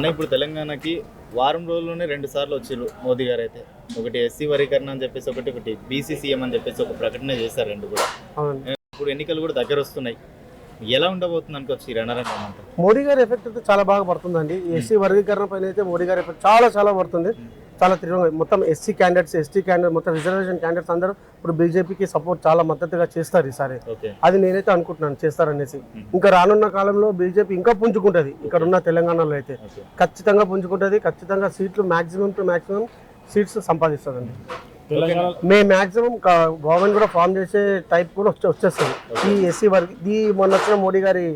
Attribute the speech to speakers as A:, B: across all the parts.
A: అన్న ఇప్పుడు తెలంగాణకి వారం రోజుల్లోనే రెండు సార్లు వచ్చారు మోదీ గారు అయితే ఒకటి ఎస్సీ వర్గీకరణ అని చెప్పేసి ఒకటి ఒకటి బీసీ సీఎం అని చెప్పేసి ఒక ప్రకటన చేశారు రెండు కూడా. ఇప్పుడు ఎన్నికలు కూడా దగ్గర వస్తున్నాయి. ఎలా ఉండబోతుంది అనుకోవచ్చు ఈ రణరంగం అంతా?
B: మోడీ గారి ఎఫెక్ట్ అయితే చాలా బాగా పడుతుందండి. ఎస్సీ వర్గీకరణ పైన అయితే మోడీ గారి ఎఫెక్ట్ చాలా చాలా పడుతుంది. చాలా తీవ్రంగా మొత్తం ఎస్సీ క్యాండిడేట్స్ ఎస్టీ క్యాండిడేట్ మొత్తం రిజర్వేషన్ క్యాండిడేట్స్ అందరూ ఇప్పుడు బీజేపీకి సపోర్ట్ చాలా మద్దతుగా చేస్తారు ఈసారి. అది నేనైతే అనుకుంటున్నాను చేస్తారనేసి. ఇంకా రానున్న కాలంలో బీజేపీ ఇంకా పుంజుకుంటుంది. ఇక్కడ ఉన్న తెలంగాణలో అయితే. ఖచ్చితంగా పుంజుకుంటుంది. ఖచ్చితంగా సీట్లు మాక్సిమం టు మాక్సిమం సీట్స్ సంపాదిస్తుందండి. మే మాక్సిమం గవర్నమెంట్ కూడా ఫామ్ చేసే టైప్ కూడా వచ్చే వచ్చేస్తుంది. ఈ ఎస్సీ వర్గ ఈ మొన్న వచ్చిన మోడీ గారి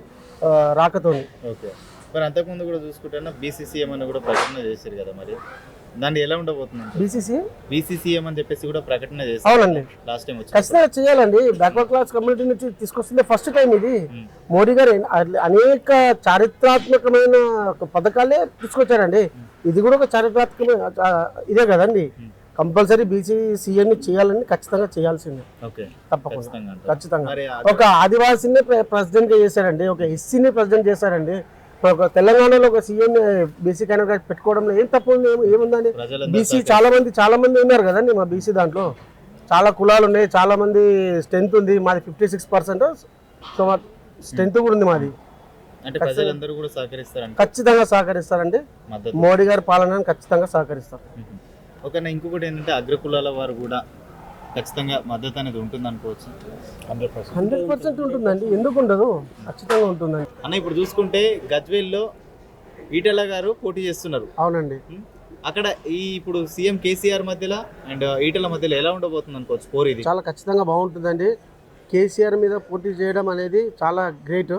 B: రాకతోని.
A: ఓకే. మరి అంతకుముందు కూడా చూసుకుంటే బీసీసీఎం అని కూడా ప్రకటన చేశారు కదా మరి? దాన్ని ఎలా ఉండబోతుంది
B: బీసీసీ
A: బీసీసీఎం అని చెప్పేసి కూడా ప్రకటన చేశారు
B: అవునండి.
A: లాస్ట్ టైం
B: ఖచ్చితంగా చేయాలండి. బ్యాక్వర్డ్ క్లాస్ కమ్యూనిటీ నుంచి తీసుకొస్తుంది ఫస్ట్ టైం ఇది.
A: మ్మ్.
B: మోడీ గారు అనేక చారిత్రాత్మకమైన పథకాలే తీసుకొచ్చారండి. ఇది కూడా ఒక చారిత్రాత్మకమైన ఇదే కదండి.
A: మ్మ్.
B: కంపల్సరీ బీసీ సీఎం చేయాలని ఖచ్చితంగా చేయాల్సిందే.
A: ఓకే.
B: తప్పకుండా.
A: ఖచ్చితంగా
B: ఒక ఆదివాసీని ప్రెసిడెంట్ చేశారండి. ఒక ఎస్సీని ప్రెసిడెంట్ చేశారండి. ఒక తెలంగాణలో ఒక సీఎం బీసీ క్యాండిడేట్ పెట్టుకోవడంలో ఏం తప్పు ఉంది? ఏముందండి? బీసీ చాలా మంది చాలా మంది ఉన్నారు కదండి మా బీసీ దాంట్లో. చాలా కులాలు ఉన్నాయి చాలా మంది స్ట్రెంత్ ఉంది. మాది fifty six percent so strength కూడా ఉంది మాది. ఖచ్చితంగా సహకరిస్తారండి. మోడీ గారి పాలనని ఖచ్చితంగా సహకరిస్తారు.
A: ఇంకొకటి ఏంటంటే అగ్రకులాల వారు కూడా ఖచ్చితంగా మద్దతు అనేది ఉంటుంది అనుకోవచ్చు
C: హండ్రెడ్ పర్సెంట్
B: ఉంటుందండి. ఎందుకు ఉండదు? ఖచ్చితంగా ఉంటుందండి.
A: అన్న ఇప్పుడు చూసుకుంటే గజ్వేల్లో ఈటెల గారు పోటీ చేస్తున్నారు.
B: అవునండి.
A: అక్కడ ఈ ఇప్పుడు సీఎం కేసీఆర్ మధ్యలో అండ్ ఈటెల మధ్యలో ఎలా ఉండబోతుంది అనుకోవచ్చు పోర్ ఇది?
B: చాలా ఖచ్చితంగా బాగుంటుందండి. కేసీఆర్ మీద పోటీ చేయడం అనేది చాలా గ్రేట్.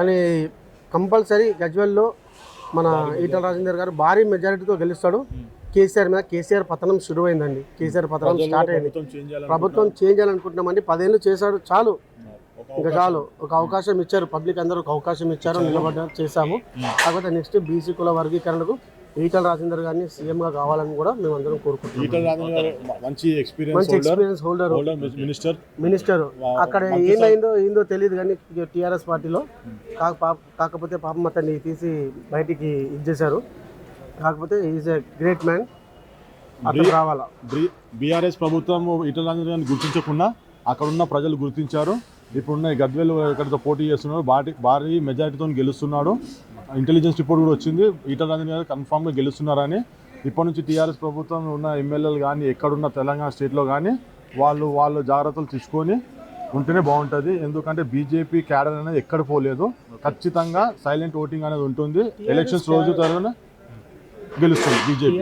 B: అని కంపల్సరీ గజ్వెల్లో మన ఈటల రాజేందర్ గారు భారీ మెజారిటీతో గెలుస్తాడు. కేసీఆర్ మీద కేసీఆర్ పతనం శురువైందండి కేసీఆర్ పతనం స్టార్ట్ అయింది.
C: ప్రభుత్వం చేంజ్
B: చేయాలనుకుంటున్నామండి. పదేళ్ళు చేశాడు చాలు. ఇంకా చాలు. ఒక అవకాశం ఇచ్చారు. పబ్లిక్ అందరూ ఒక అవకాశం ఇచ్చారు నిలబడ్డారు చేశాము. కాకపోతే నెక్స్ట్ బీసీ కుల వర్గీకరణకు ఈటల రాజేందర్ గారిని సీఎంగా కావాలని కూడా మేము అందరం కోరుకుంటున్నాం
C: మంచి ఎక్స్పీరియన్స్ హోల్డర్ మినిస్టర్
B: మినిస్టర్ అక్కడ ఏమైందో ఏందో తెలియదు కానీ టీఆర్ఎస్ పార్టీలో కాకపోతే పాపం అతన్ని తీసి బయటికి ఇచ్చేశారు కాకపోతే ఈజ్ ఎ గ్రేట్ మ్యాన్ అతను రావాలా?
C: బీఆర్ఎస్ ప్రభుత్వం ఈటల రాజేంద్ర గారిని గుర్తించకుండా అక్కడ ఉన్న ప్రజలు గుర్తించారు. ఇప్పుడున్న ఈ గద్వేలు ఎక్కడితో పోటీ చేస్తున్నాడు భారీ భారీ మెజారిటీతో గెలుస్తున్నాడు. ఇంటెలిజెన్స్ రిపోర్ట్ కూడా వచ్చింది. ఈటల రాజేంద్ర గారు కన్ఫామ్గా గెలుస్తున్నారని. ఇప్పటి నుంచి టీఆర్ఎస్ ప్రభుత్వం ఉన్న ఎమ్మెల్యేలు కానీ ఎక్కడున్న తెలంగాణ స్టేట్లో కానీ వాళ్ళు వాళ్ళు జాగ్రత్తలు తీసుకొని ఉంటేనే బాగుంటుంది. ఎందుకంటే బీజేపీ క్యాడర్ అనేది ఎక్కడ పోలేదు. ఖచ్చితంగా సైలెంట్ ఓటింగ్ అనేది ఉంటుంది. ఎలక్షన్స్ రోజు తర్వాత గెలుస్తుంది బీజేపీ